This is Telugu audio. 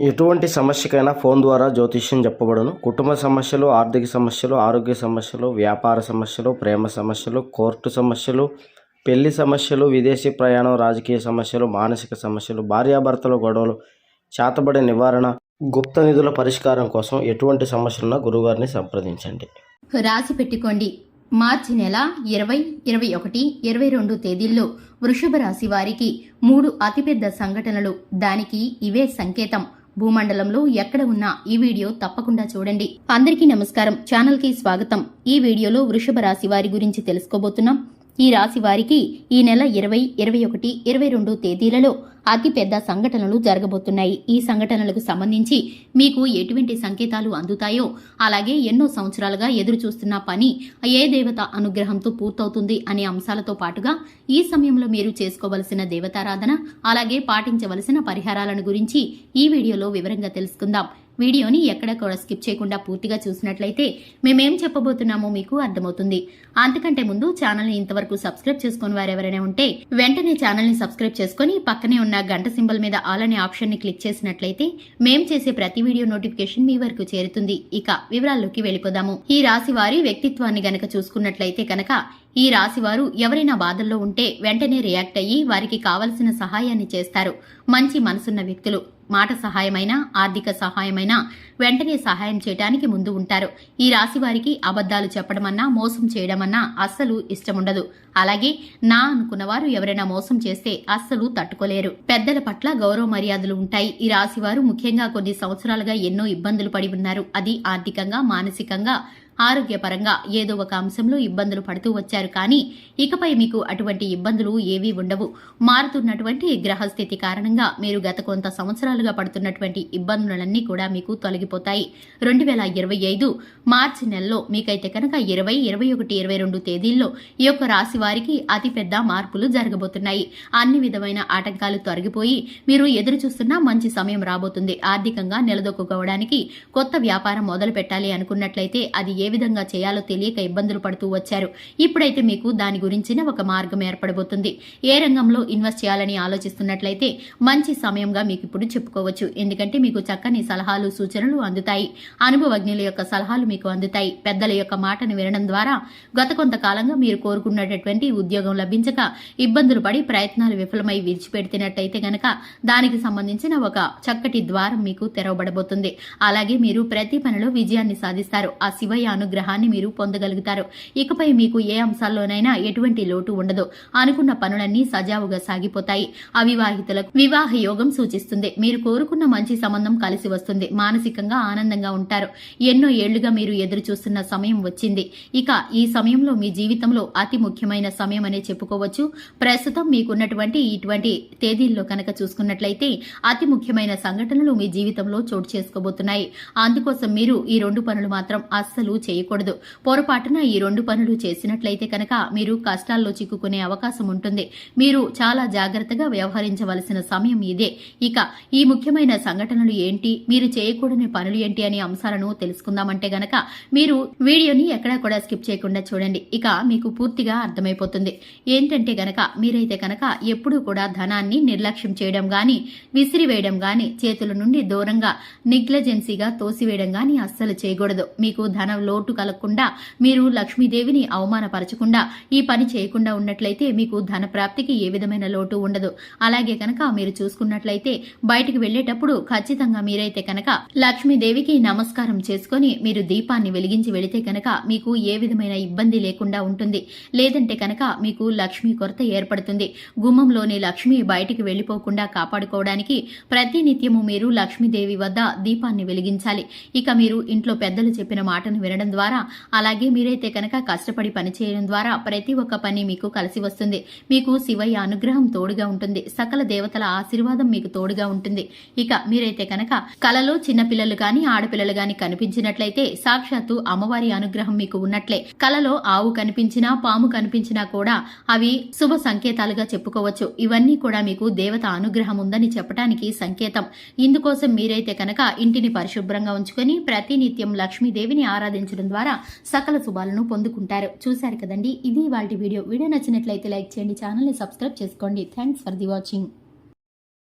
ఎటువంటి సమస్యకైనా ఫోన్ ద్వారా జ్యోతిష్యం చెప్పబడును. కుటుంబ సమస్యలు ఆర్థిక సమస్యలు ఆరోగ్య సమస్యలు వ్యాపార సమస్యలు ప్రేమ సమస్యలు కోర్టు సమస్యలు పెళ్ళి సమస్యలు విదేశీ ప్రయాణం రాజకీయ సమస్యలు మానసిక సమస్యలు భార్యాభర్తల గొడవలు చేతబడి నివారణ గుప్త నిధుల పరిష్కారం కోసం ఎటువంటి సమస్యలున్నా గురుగారిని సంప్రదించండి. రాసి పెట్టుకోండి. మార్చి నెల ఇరవై ఇరవై ఒకటి ఇరవై రెండు తేదీల్లో వృషభ రాశి వారికి మూడు అతిపెద్ద సంఘటనలు. దానికి ఇవే సంకేతం. భూమండలంలో ఎక్కడ ఉన్నా ఈ వీడియో తప్పకుండా చూడండి. అందరికీ నమస్కారం. ఛానల్కి స్వాగతం. ఈ వీడియోలో వృషభ రాశి వారి గురించి తెలుసుకోబోతున్నాం. ఈ రాశి వారికి ఈ నెల ఇరవై ఇరవై ఒకటి ఇరవై రెండు తేదీలలో అతిపెద్ద సంఘటనలు జరగబోతున్నాయి. ఈ సంఘటనలకు సంబంధించి మీకు ఎటువంటి సంకేతాలు అందుతాయో అలాగే ఎన్నో సంవత్సరాలుగా ఎదురు చూస్తున్న పని ఏ దేవత అనుగ్రహంతో పూర్తవుతుంది అనే అంశాలతో పాటుగా ఈ సమయంలో మీరు చేసుకోవలసిన దేవతారాధన అలాగే పాటించవలసిన పరిహారాలను గురించి ఈ వీడియోలో వివరంగా తెలుసుకుందాం. వీడియోని ఎక్కడ కూడా స్కిప్ చేయకుండా పూర్తిగా చూసినట్లయితే మేమేం చెప్పబోతున్నామో మీకు అర్థమవుతుంది. అంతకంటే ముందు ఛానల్ని ఇంతవరకు సబ్స్క్రైబ్ చేసుకుని వారు ఎవరైనా ఉంటే వెంటనే ఛానల్ని సబ్స్క్రైబ్ చేసుకుని పక్కనే ఉన్న గంట సింబల్ మీద ఆల్ అనే ఆప్షన్ని క్లిక్ చేసినట్లయితే మేం చేసే ప్రతి వీడియో నోటిఫికేషన్ మీ వరకు చేరుతుంది. ఇక వివరాల్లోకి వెళ్ళిపోదాము. ఈ రాశి వారి వ్యక్తిత్వాన్ని గనక చూసుకున్నట్లయితే కనుక ఈ రాశివారు ఎవరైనా బాధల్లో ఉంటే వెంటనే రియాక్ట్ అయ్యి వారికి కావలసిన సహాయాన్ని చేస్తారు. మంచి మనసున్న వ్యక్తులు. మాట సహాయమైనా ఆర్థిక సహాయమైనా వెంటనే సహాయం చేయడానికి ముందు ఉంటారు. ఈ రాశి వారికి అబద్ధాలు చెప్పడమన్నా మోసం చేయడమన్నా అస్సలు ఇష్టముండదు. అలాగే నా అనుకున్నవారు ఎవరైనా మోసం చేస్తే అస్సలు తట్టుకోలేరు. పెద్దల పట్ల గౌరవ మర్యాదలు ఉంటాయి. ఈ రాశి వారు ముఖ్యంగా కొన్ని సంవత్సరాలుగా ఎన్నో ఇబ్బందులు పడి ఉన్నారు. అది ఆర్థికంగా మానసికంగా ఆరోగ్యపరంగా ఏదో ఒక అంశంలో ఇబ్బందులు పడుతూ వచ్చారు కానీ ఇకపై మీకు అటువంటి ఇబ్బందులు ఏవీ ఉండవు. మారుతున్నటువంటి గ్రహస్థితి కారణంగా మీరు గత కొంత సంవత్సరాలుగా పడుతున్నటువంటి ఇబ్బందులన్నీ కూడా మీకు తొలగిపోతాయి. రెండు వేల ఇరవై ఐదు మార్చి నెలలో మీకైతే కనుక ఇరవై ఇరవై ఒకటి ఇరవై రెండు తేదీల్లో ఈ యొక్క రాశి వారికి అతిపెద్ద మార్పులు జరగబోతున్నాయి. అన్ని విధమైన ఆటంకాలు తొలగిపోయి మీరు ఎదురు చూస్తున్న మంచి సమయం రాబోతుంది. ఆర్థికంగా నిలదొక్కుకోవడానికి కొత్త వ్యాపారం మొదలు పెట్టాలి అనుకున్నట్లయితే అది ఏ విధంగా చేయాలో తెలియక ఇబ్బందులు పడుతూ వచ్చారు. ఇప్పుడైతే మీకు దాని గురించిన ఒక మార్గం ఏర్పడబోతుంది. ఏ రంగంలో ఇన్వెస్ట్ చేయాలని ఆలోచిస్తున్నట్లయితే మంచి సమయంగా మీకు ఇప్పుడు చెప్పుకోవచ్చు. ఎందుకంటే మీకు చక్కని సలహాలు సూచనలు అందుతాయి. అనుభవజ్ఞుల యొక్క సలహాలు మీకు అందుతాయి. పెద్దల యొక్క మాటను వినడం ద్వారా గత కొంతకాలంగా మీరు కోరుకున్నటువంటి ఉద్యోగం లభించక ఇబ్బందులు పడి ప్రయత్నాలు విఫలమై విడిచిపెడుతున్నట్టయితే గనక దానికి సంబంధించిన ఒక చక్కటి ద్వారం మీకు తెరవబడబోతుంది. అలాగే మీరు ప్రతి పనిలో విజయాన్ని సాధిస్తారు. ఆ శివయ్య అనుగ్రహాన్ని మీరు పొందగలుగుతారు. ఇకపై మీకు ఏ అంశాల్లోనైనా ఎటువంటి లోటు ఉండదు. అనుకున్న పనులన్నీ సజావుగా సాగిపోతాయి. అవివాహితులకు వివాహ యోగం సూచిస్తుంది. మీరు కోరుకున్న మంచి సంబంధం కలిసి వస్తుంది. మానసికంగా ఆనందంగా ఉంటారు. ఎన్నో ఏళ్ళుగా మీరు ఎదురు చూస్తున్న సమయం వచ్చింది. ఇక ఈ సమయంలో మీ జీవితంలో అతి ముఖ్యమైన సమయం అనే చెప్పుకోవచ్చు. ప్రస్తుతం మీకున్నటువంటి ఇటువంటి తేదీల్లో కనుక చూసుకున్నట్లయితే అతి ముఖ్యమైన సంఘటనలు మీ జీవితంలో చోటు చేసుకోబోతున్నాయి. అందుకోసం మీరు ఈ రెండు పనులు మాత్రం అస్సలు చేయకూడదు. పొరపాటున ఈ రెండు పనులు చేసినట్లయితే కనుక మీరు కష్టాల్లో చిక్కుకునే అవకాశం ఉంటుంది. మీరు చాలా జాగ్రత్తగా వ్యవహరించవలసిన సమయం ఇదే. ఇక ఈ ముఖ్యమైన సంఘటనలు ఏంటి? మీరు చేయకూడని పనులు ఏంటి అనే అంశాలను తెలుసుకుందామంటే గనక మీరు వీడియోని ఎక్కడా కూడా స్కిప్ చేయకుండా చూడండి. ఇక మీకు పూర్తిగా అర్థమైపోతుంది. ఏంటంటే గనక మీరైతే కనుక ఎప్పుడూ కూడా ధనాన్ని నిర్లక్ష్యం చేయడం గాని విసిరివేయడం గాని చేతుల నుండి దూరంగా నిగ్లజెన్సీగా తోసివేయడం గాని అస్సలు చేయకూడదు. మీకు ధనంలో లోటు కలగకుండా మీరు లక్ష్మీదేవిని అవమానపరచకుండా ఈ పని చేయకుండా ఉన్నట్లయితే మీకు ధన ప్రాప్తికి ఏ విధమైన లోటు ఉండదు. అలాగే కనుక మీరు చూసుకున్నట్లయితే బయటికి వెళ్ళేటప్పుడు ఖచ్చితంగా మీరైతే కనుక లక్ష్మీదేవికి నమస్కారం చేసుకుని మీరు దీపాన్ని వెలిగించి వెళితే కనుక మీకు ఏ విధమైన ఇబ్బంది లేకుండా ఉంటుంది. లేదంటే కనుక మీకు లక్ష్మీ కొరత ఏర్పడుతుంది. గుమ్మంలోని లక్ష్మి బయటికి వెళ్ళిపోకుండా కాపాడుకోవడానికి ప్రతి నిత్యము మీరు లక్ష్మీదేవి వద్ద దీపాన్ని వెలిగించాలి. ఇక మీరు ఇంట్లో పెద్దలు చెప్పిన మాటను వినడం ద్వారా అలాగే మీరైతే కనుక కష్టపడి పనిచేయడం ద్వారా ప్రతి ఒక్క పని మీకు కలిసి వస్తుంది. మీకు శివయ్య అనుగ్రహం తోడుగా ఉంటుంది. సకల దేవతల ఆశీర్వాదం మీకు తోడుగా ఉంటుంది. ఇక మీరైతే కనుక కలలో చిన్నపిల్లలు గాని ఆడపిల్లలు గాని కనిపించినట్లయితే సాక్షాత్తు అమ్మవారి అనుగ్రహం మీకు ఉన్నట్లే. కలలో ఆవు కనిపించినా పాము కనిపించినా కూడా అవి శుభ సంకేతాలుగా చెప్పుకోవచ్చు. ఇవన్నీ కూడా మీకు దేవత అనుగ్రహం ఉందని చెప్పడానికి సంకేతం. ఇందుకోసం మీరైతే కనుక ఇంటిని పరిశుభ్రంగా ఉంచుకొని ప్రతినిత్యం లక్ష్మీదేవిని పాటించడం ద్వారా సకల శుభాలను పొందుకుంటారు. చూశారు కదండి? ఇది వాళ్ళ వీడియో. వీడియో నచ్చినట్లయితే లైక్ చేయండి ఛానల్ని సబ్స్క్రైబ్ చేసుకోండి. Thanks for the watching.